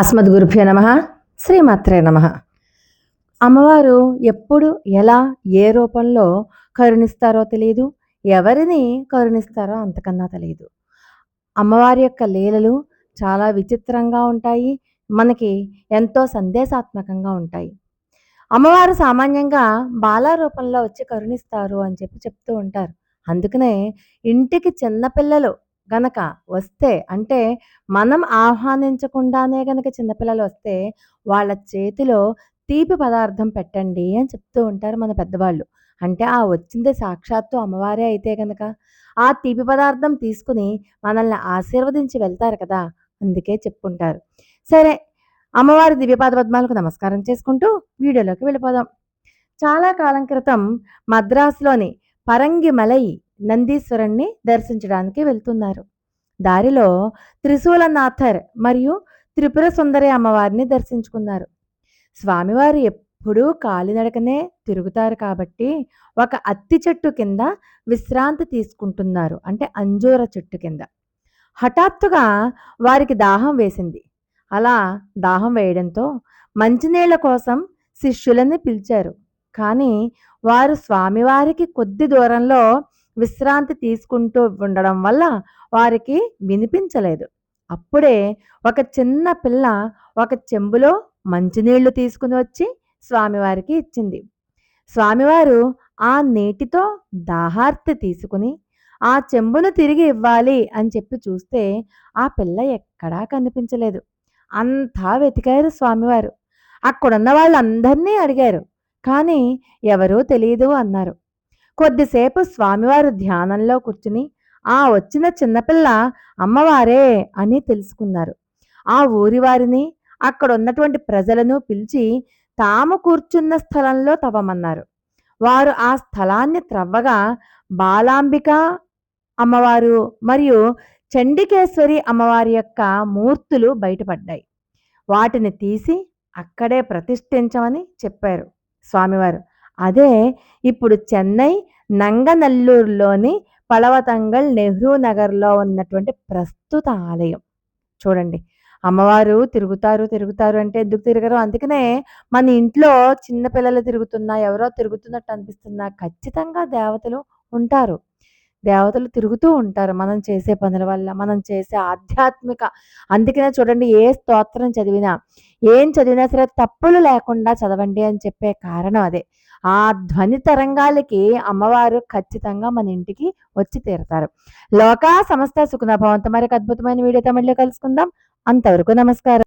అస్మద్గురుభ్యో నమ. శ్రీమాత్రే నమ. అమ్మవారు ఎప్పుడు ఎలా ఏ రూపంలో కరుణిస్తారో తెలియదు ఎవరిని కరుణిస్తారో అంతకన్నా తెలియదు అమ్మవారి యొక్క లీలలు చాలా విచిత్రంగా ఉంటాయి. మనకి ఎంతో సందేశాత్మకంగా ఉంటాయి. అమ్మవారు సామాన్యంగా బాల రూపంలో వచ్చి కరుణిస్తారు అని చెప్పి చెప్తూ ఉంటారు. అందుకనే ఇంటికి చిన్నపిల్లలు గనక వస్తే అంటే మనం ఆహ్వానించకుండానే గనక చిన్నపిల్లలు వస్తే వాళ్ళ చేతిలో తీపి పదార్థం పెట్టండి అని చెప్తూ ఉంటారు మన పెద్దవాళ్ళు. అంటే ఆ వచ్చింది సాక్షాత్తు అమ్మవారే అయితే కనుక ఆ తీపి పదార్థం తీసుకుని మనల్ని ఆశీర్వదించి వెళ్తారు కదా అందుకే చెప్పుకుంటారు సరే అమ్మవారి దివ్యపాద పద్మాలకు నమస్కారం చేసుకుంటూ వీడియోలోకి వెళ్ళిపోదాం. చాలా కాలం క్రితం మద్రాసులోని పరంగిమలై నందీశ్వరుణ్ణి దర్శించడానికి వెళ్తున్నారు. దారిలో త్రిశూలనాథర్ మరియు త్రిపుర సుందరి అమ్మవారిని దర్శించుకున్నారు. స్వామివారు ఎప్పుడూ కాలినడకనే తిరుగుతారు కాబట్టి ఒక అత్తి చెట్టు కింద విశ్రాంతి తీసుకుంటున్నారు. అంటే అంజూర చెట్టు కింద. హఠాత్తుగా వారికి దాహం వేసింది. అలా దాహం వేయడంతో మంచినీళ్ళ కోసం శిష్యులని పిలిచారు. కానీ వారు స్వామివారికి కొద్ది దూరంలో విశ్రాంతి తీసుకుంటూ ఉండడం వల్ల వారికి వినిపించలేదు. అప్పుడే ఒక చిన్న పిల్ల ఒక చెంబులో మంచినీళ్ళు తీసుకుని వచ్చి స్వామివారికి ఇచ్చింది. స్వామివారు ఆ నీటితో దాహార్తి తీసుకుని ఆ చెంబును తిరిగి ఇవ్వాలి అని చెప్పి చూస్తే ఆ పిల్ల ఎక్కడా కనిపించలేదు. అంతా వెతికారు స్వామివారు. అక్కడున్న వాళ్ళందరినీ అడిగారు. కానీ ఎవరూ తెలియదు అన్నారు. కొద్దిసేపు స్వామివారు ధ్యానంలో కూర్చుని ఆ వచ్చిన చిన్నపిల్ల అమ్మవారే అని తెలుసుకున్నారు. ఆ ఊరి వారిని అక్కడ ఉన్నటువంటి ప్రజలను పిలిచి తాము కూర్చున్న స్థలంలో తవ్వమన్నారు. వారు ఆ స్థలాన్ని త్రవ్వగా బాలాంబిక అమ్మవారు మరియు చండికేశ్వరి అమ్మవారి యొక్క మూర్తులు బయటపడ్డాయి. వాటిని తీసి అక్కడే ప్రతిష్ఠించమని చెప్పారు. స్వామివారు. అదే ఇప్పుడు చెన్నై నంగనల్లూరులోని పలవతంగల్ నెహ్రూ నగర్లో ఉన్నటువంటి ప్రస్తుత ఆలయం. చూడండి. అమ్మవారు తిరుగుతారు తిరుగుతారు అంటే ఎందుకు తిరగరు? అందుకనే మన ఇంట్లో చిన్నపిల్లలు తిరుగుతున్నా ఎవరో తిరుగుతున్నట్టు అనిపిస్తున్నా ఖచ్చితంగా దేవతలు ఉంటారు. దేవతలు తిరుగుతూ ఉంటారు మనం చేసే పనుల వల్ల మనం చేసే ఆధ్యాత్మిక. అందుకనే చూడండి ఏ స్తోత్రం చదివినా ఏం చదివినా సరే తప్పులు లేకుండా చదవండి అని చెప్పే కారణం అదే. ఆ ధ్వని తరంగాలకి అమ్మవారు ఖచ్చితంగా మన ఇంటికి వచ్చి తీరుతారు. లోకా సమస్త సుఖనభవంతో మరొక అద్భుతమైన వీడియోతో మళ్ళీ కలుసుకుందాం. అంతవరకు నమస్కారం.